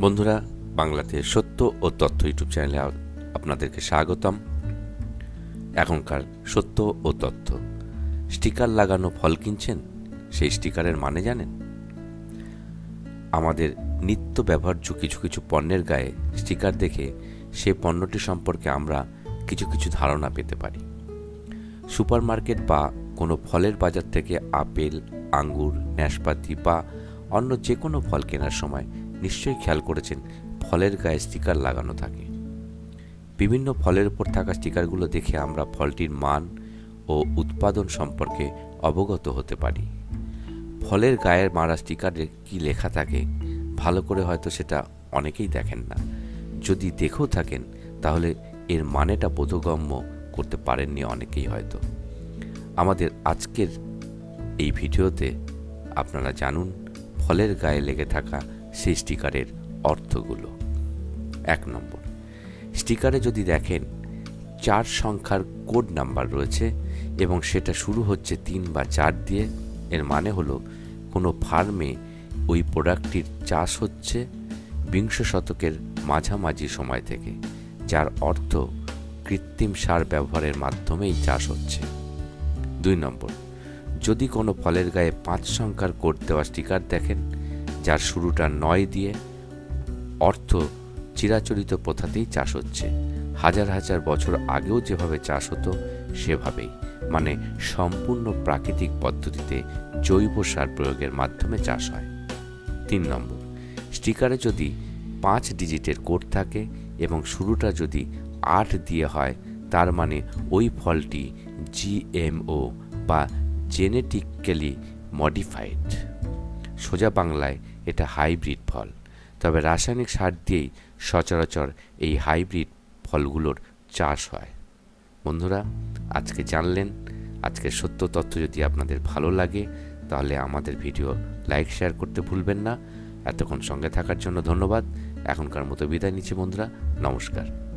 বন্ধুরা, বাংলাতে সত্য ও তথ্য ইউটিউব চ্যানেলে আপনাদেরকে স্বাগতম। এখনকার সত্য ও তথ্য। স্টিকার লাগানো ফল কিনছেন? সেই স্টিকারের মানে জানেন? আমাদের নিত্য ব্যবহার্য কিছু কিছু পণ্যের গায়ে স্টিকার দেখে সে পণ্যটি সম্পর্কে আমরা কিছু কিছু ধারণা পেতে পারি। সুপার মার্কেট বা কোনো ফলের বাজার থেকে আপেল, আঙ্গুর নাশপাতি বা অন্য যে কোনো ফল কেনার সময় নিশ্চয়ই খেয়াল করেছেন, ফলের গায়ে স্টিকার লাগানো থাকে। বিভিন্ন ফলের উপর থাকা স্টিকারগুলো দেখে আমরা ফলটির মান ও উৎপাদন সম্পর্কে অবগত হতে পারি। ফলের গায়ের মারা স্টিকারে কি লেখা থাকে, ভালো করে হয়তো সেটা অনেকেই দেখেন না। যদি দেখেও থাকেন, তাহলে এর মানেটা বোধগম্য করতে পারেননি অনেকেই হয়তো। আমাদের আজকের এই ভিডিওতে আপনারা জানুন, ফলের গায়ে লেগে থাকা সেই স্টিকারের অর্থগুলো। এক নম্বর, স্টিকারে যদি দেখেন চার সংখ্যার কোড নাম্বার রয়েছে এবং সেটা শুরু হচ্ছে তিন বা চার দিয়ে, এর মানে হলো কোনো ফার্মে ওই প্রোডাক্টটির চাষ হচ্ছে বিংশ শতকের মাঝামাঝি সময় থেকে, যার অর্থ কৃত্রিম সার ব্যবহারের মাধ্যমেই চাষ হচ্ছে। দুই নম্বর, যদি কোনো ফলের গায়ে পাঁচ সংখ্যার কোড দেওয়া স্টিকার দেখেন যার শুরুটা নয় দিয়ে অর্থ চিরাচরিত প্রথাতেই চাষ হচ্ছে। হাজার হাজার বছর আগেও যেভাবে চাষ হতো, সেভাবেই। মানে সম্পূর্ণ প্রাকৃতিক পদ্ধতিতে জৈব সার প্রয়োগের মাধ্যমে চাষ হয়। তিন নম্বর, স্টিকারে যদি পাঁচ ডিজিটের কোড থাকে এবং শুরুটা যদি আট দিয়ে হয়, তার মানে ওই ফলটি জিএমও বা জেনেটিক্যালি মডিফাইড সোজা বাংলায় এটা হাইব্রিড ফল। তবে রাসায়নিক সার দিয়েই সচরাচর এই হাইব্রিড ফলগুলোর চাষ হয়। বন্ধুরা, আজকে জানলেন, আজকের সত্য তথ্য যদি আপনাদের ভালো লাগে, তাহলে আমাদের ভিডিও লাইক, শেয়ার করতে ভুলবেন না। এতক্ষণ সঙ্গে থাকার জন্য ধন্যবাদ। এখনকার মতো বিদায় নিচ্ছি বন্ধুরা, নমস্কার।